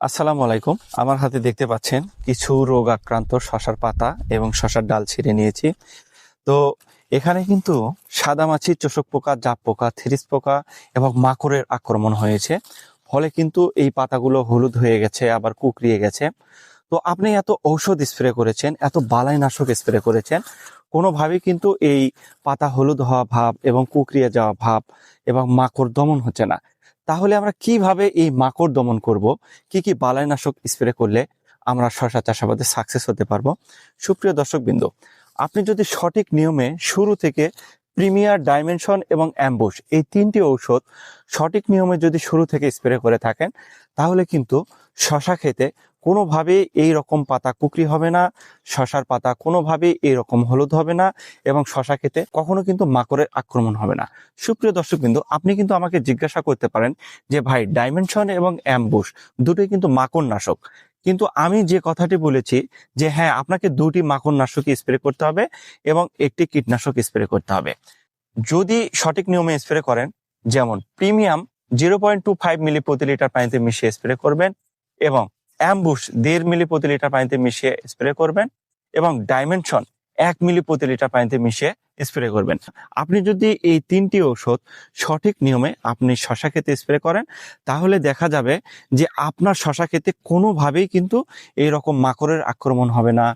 আসসালামু আলাইকুম। আমার হাতে দেখতে পাচ্ছেন কিছু রোগ আক্রান্ত শশার পাতা এবং শশার ডাল ছিঁড়ে নিয়েছি। তো এখানে কিন্তু সাদামাছি চোষক পোকা, জাপ পোকা, থিরিস পোকা এবং মাকড়ের আক্রমণ হয়েছে। ফলে কিন্তু এই পাতাগুলো হলুদ হয়ে গেছে, আবার কুকড়িয়ে গেছে। তো আপনি এত ঔষধ স্প্রে করেছেন, এত বালাইনাশক স্প্রে করেছেন, কোনোভাবেই কিন্তু এই পাতা হলুদ হওয়া ভাব এবং কুকড়িয়ে যাওয়া ভাব এবং মাকড় দমন হচ্ছে না। তাহলে আমরা কীভাবে এই মাকড় দমন করব? কি কি বালাইনাশক স্প্রে করলে আমরা শশা চাষাবাদে সাকসেস হতে পারব? সুপ্রিয় দর্শকবৃন্দ, আপনি যদি সঠিক নিয়মে শুরু থেকে প্রিমিয়ার ডাইমেনশন এবং অ্যাম্বুশ এই তিনটি ঔষধ সঠিক নিয়মে যদি শুরু থেকে স্প্রে করে থাকেন, তাহলে কিন্তু শশা খেতে কোনোভাবেই এই রকম পাতা কুকরি হবে না, শশার পাতা কোনোভাবে এই রকম হলুদ হবে না এবং শশা খেতে কখনো কিন্তু মাকড়ের আক্রমণ হবে না। সুপ্রিয় দর্শকবৃন্দ আপনি কিন্তু আমাকে জিজ্ঞাসা করতে পারেন যে, ভাই, ডাইমেনশন এবং অ্যাম্বুশ দুটোই কিন্তু মাকড় নাশক কিন্তু আমি যে কথাটি বলেছি যে হ্যাঁ আপনাকে দুটি মাকড় নাশকই স্প্রে করতে হবে এবং একটি কীটনাশক স্প্রে করতে হবে। যদি সঠিক নিয়মে স্প্রে করেন, যেমন premium zero point two five milli প্রতি লিটার পানিতে মিশিয়ে স্প্রে করবেন এবং অ্যাম্বুশ দেড় মিলি প্রতি লিটার পানিতে মিশিয়ে স্প্রে করবেন এবং ডাইমেনশন এক মিলি প্রতি লিটার পানিতে মিশিয়ে স্প্রে করবেন। আপনি যদি এই তিনটি ঔষধ সঠিক নিয়মে আপনি শশা খেতে স্প্রে করেন, তাহলে দেখা যাবে যে আপনার শশা খেতে কোনোভাবেই কিন্তু এই রকম মাকড়ের আক্রমণ হবে না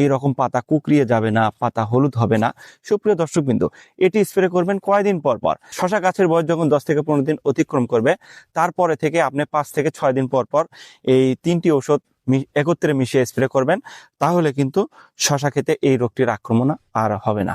এই রকম পাতা কুকড়িয়ে যাবে না, পাতা হলুদ হবে না। সুপ্রিয় দর্শকবৃন্দ, এটি স্প্রে করবেন কয়দিন পর পর? শশা গাছের বয়স যখন দশ থেকে পনেরো দিন অতিক্রম করবে, তারপরে থেকে আপনি পাঁচ থেকে ছয় দিন পর পর এই তিনটি ঔষধ একত্রে মিশিয়ে স্প্রে করবেন, তাহলে কিন্তু শশা খেতে এই রোগটির আক্রমণ আর হবে না।